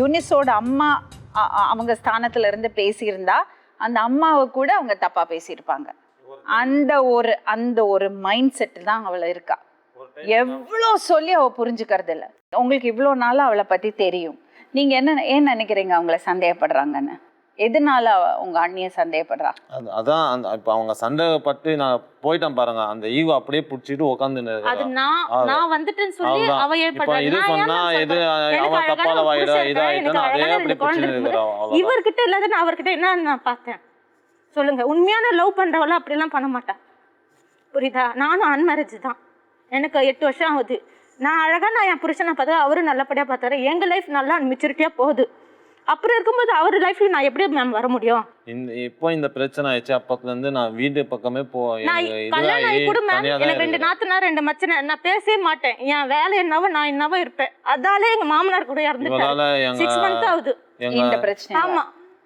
யூனிஸோட அம்மா அவங்க ஸ்தானத்துல இருந்து பேசியிருந்தா அந்த அம்மாவை கூட அவங்க தப்பா பேசியிருப்பாங்க. அந்த ஒரு அந்த ஒரு மைண்ட் செட் தான் அவளை இருக்கா. எவ்வளோ சொல்லி அவ புரிஞ்சுக்கிறது இல்லை உங்களுக்கு இவ்வளோ நாள் அவளை பத்தி தெரியும். நீங்க என்ன ஏன் நினைக்கிறீங்க அவங்கள சந்தேகப்படுறாங்கன்னு? எதனால அவ உங்க அண்ணிய சந்தேகப்படுறா? அது அதான் அந்த இப்போ அவங்க சண்டை பட்டு நான் போயிட்டேன் பாருங்க அந்த ஈவோ அப்படியே பிடிச்சிட்டு உட்காந்து அது நான். நான் வந்துட்டேன்னு சொல்லி. அவ ஏற்படுறா. இது சொன்னா இது அழகான தப்பால வாயிடா இதா இருக்கா, இதா எனக்கு அதே அழகான அப்படி ரெண்டு குழந்தை பிடிச்சிட்டு அவ்வளவுதான். இவர்கிட்ட இல்லாத நான் அவர்கிட்ட என்ன நான் பார்த்தேன். சொல்லுங்க உண்மையான லவ் பண்றவள அப்படிலாம் பண்ண மாட்டா. புரியுதா? நானும் அன்மேரேஜ் தான். எனக்கு எட்டு வருஷம் ஆகுது. நான் அழகா நான் என் புருஷனை பார்த்தா அவரும் நல்லபடியா பார்த்தாரு. எங்க லைஃப் நல்லா மெச்சூரிட்டியா போகுது. அப்புறம் இருக்கும்போது அவர் லைஃப்ல நான் எப்படி மேம் வர முடியும்? இந்த இப்போ இந்த பிரச்சனை ஆயிடுச்சு. அப்பத்துல இருந்து நான் வீடு பக்கமே போ நான் கல்யாணம் ஆகி கூட மேம் எனக்கு ரெண்டு. நாத்தனார் ரெண்டு மச்சனை நான் பேசவே மாட்டேன். என் வேலை என்னவோ நான் என்னவோ இருப்பேன். அதாலே எங்க மாமனார் கூட இறந்துட்டாரு இவளால சிக்ஸ் மந்த் எங்க ஆகுது. எங்க இந்த பிரச்சனை ஆமா.